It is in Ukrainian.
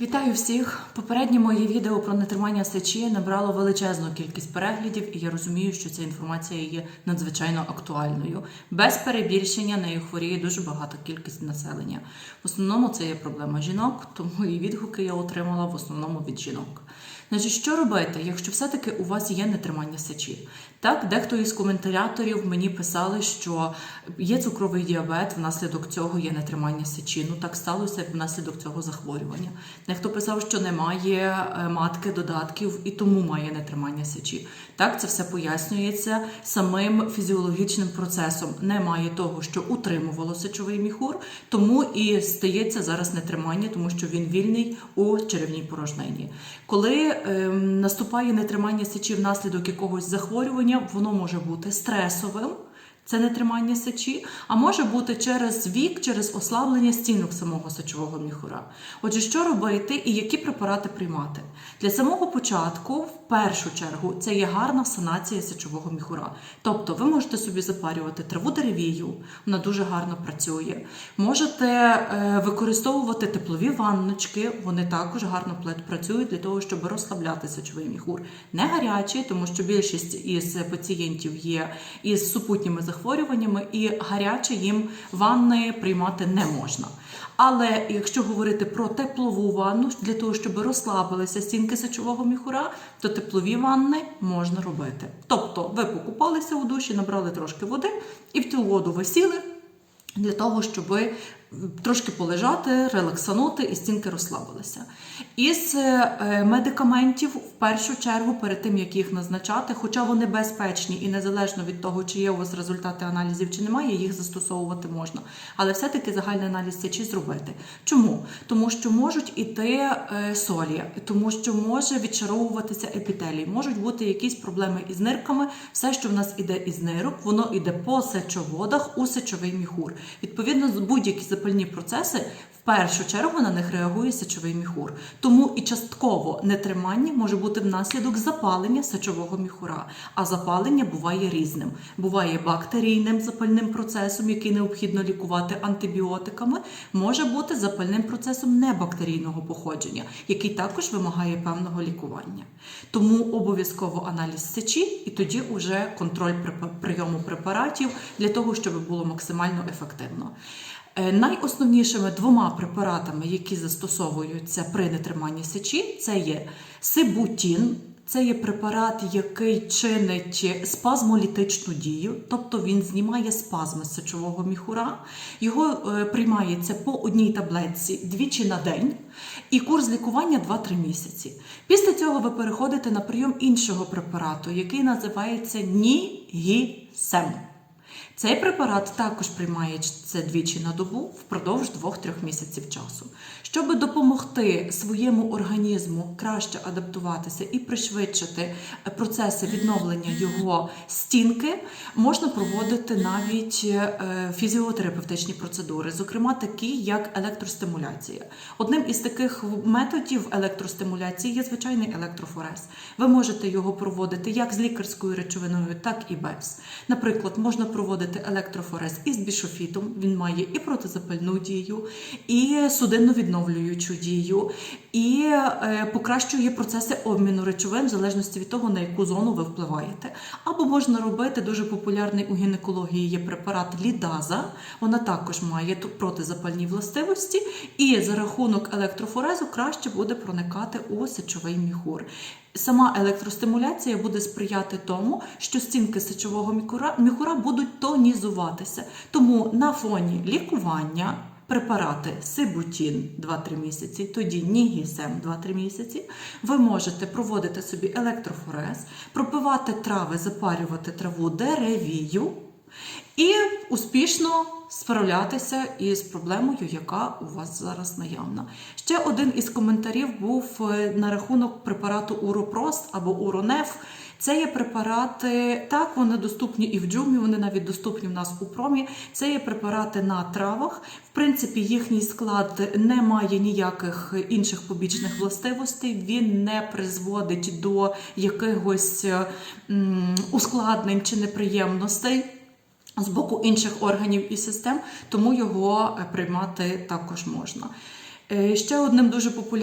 Вітаю всіх! Попереднє моє відео про нетримання сечі набрало величезну кількість переглядів, і я розумію, що ця інформація є надзвичайно актуальною. Без перебільшення нею хворіє дуже багата кількість населення. В основному це є проблема жінок, тому і відгуки я отримала в основному від жінок. Значить, що робити, якщо все-таки у вас є нетримання сечі? Так, дехто із коментаторів мені писали, що є цукровий діабет, внаслідок цього є нетримання сечі. Ну так сталося внаслідок цього захворювання. Дехто писав, що немає е, матки додатків і тому має нетримання сечі. Так, це все пояснюється самим фізіологічним процесом. Немає того, що утримувало сечовий міхур, тому і стається зараз нетримання, тому що він вільний у черевній порожнині. Коли ем, наступає нетримання сечі внаслідок якогось захворювання, воно може бути стресовим. Це нетримання сечі, а може бути через вік, через ослаблення стінок самого сечового міхура. Отже, що робити і які препарати приймати? Для самого початку, в першу чергу, це є гарна санація сечового міхура. Тобто ви можете собі запарювати траву деревію, вона дуже гарно працює. Можете е, використовувати теплові ванночки, вони також гарно працюють для того, щоб розслабляти сечовий міхур. Не гарячі, тому що більшість із пацієнтів є із супутніми захворюваннями, і гаряче їм ванни приймати не можна. Але якщо говорити про теплову ванну для того, щоб розслабилися стінки сечового міхура, то теплові ванни можна робити. Тобто ви покупалися у душі, набрали трошки води і в цю воду ви сіли для того, щоб трошки полежати, релаксанути і стінки розслабилися. Із е, медикаментів, в першу чергу, перед тим як їх назначати, хоча вони безпечні і незалежно від того, чи є у вас результати аналізів чи немає, їх застосовувати можна. Але все-таки загальний аналіз сечі зробити. Чому? Тому що можуть іти е, солі, тому що може відчаровуватися епітелій, можуть бути якісь проблеми із нирками. Все, що в нас іде із нирок, воно іде по сечоводах у сечовий міхур. Відповідно, будь-які запальні процеси. В першу чергу на них реагує сечовий міхур. Тому і частково нетримання може бути внаслідок запалення сечового міхура. А запалення буває різним. Буває бактерійним запальним процесом, який необхідно лікувати антибіотиками. Може бути запальним процесом небактерійного походження, який також вимагає певного лікування. Тому обов'язково аналіз сечі, і тоді вже контроль прийому препаратів для того, щоб було максимально ефективно. Е, Найосновнішими двома препаратами, які застосовуються при нетриманні сечі, це є сибутін. Це є препарат, який чинить спазмолітичну дію, тобто він знімає спазми сечового міхура. Його е, приймається по одній таблетці двічі на день, і курс лікування 2-3 місяці. Після цього ви переходите на прийом іншого препарату, який називається Нігісем. Цей препарат також приймається двічі на добу впродовж 2-3 місяців часу. Щоб допомогти своєму організму краще адаптуватися і пришвидшити процеси відновлення його стінки, можна проводити навіть е, фізіотерапевтичні процедури, зокрема такі, як електростимуляція. Одним із таких методів електростимуляції є звичайний електрофорез. Ви можете його проводити як з лікарською речовиною, так і без. Наприклад, можна проводити електрофорез із бішофітом. Він має і протизапальну дію, і судинно-відновлюючу дію, і е, покращує процеси обміну речовин в залежності від того, на яку зону ви впливаєте. Або можна робити дуже популярний у гінекології є препарат лідаза. Вона також має протизапальні властивості, і за рахунок електрофорезу краще буде проникати у сечовий міхур. Сама електростимуляція буде сприяти тому, що стінки сечового міхура, міхура будуть тонізуватися. Тому на фоні лікування препарати Сибутін 2-3 місяці, тоді Нігісем 2-3 місяці, ви можете проводити собі електрофорез, пропивати трави, запарювати траву деревію і успішно справлятися із проблемою, яка у вас зараз наявна. Ще один із коментарів був е, на рахунок препарату Уропрост або Уронеф. Це є препарати, так, вони доступні і в джумі, вони навіть доступні в нас у промі. Це є препарати на травах. В принципі, їхній склад не має ніяких інших побічних властивостей. Він не призводить до якихось ускладнень чи неприємностей. З боку інших органів і систем, тому його е, приймати також можна. Е, Ще одним дуже популярним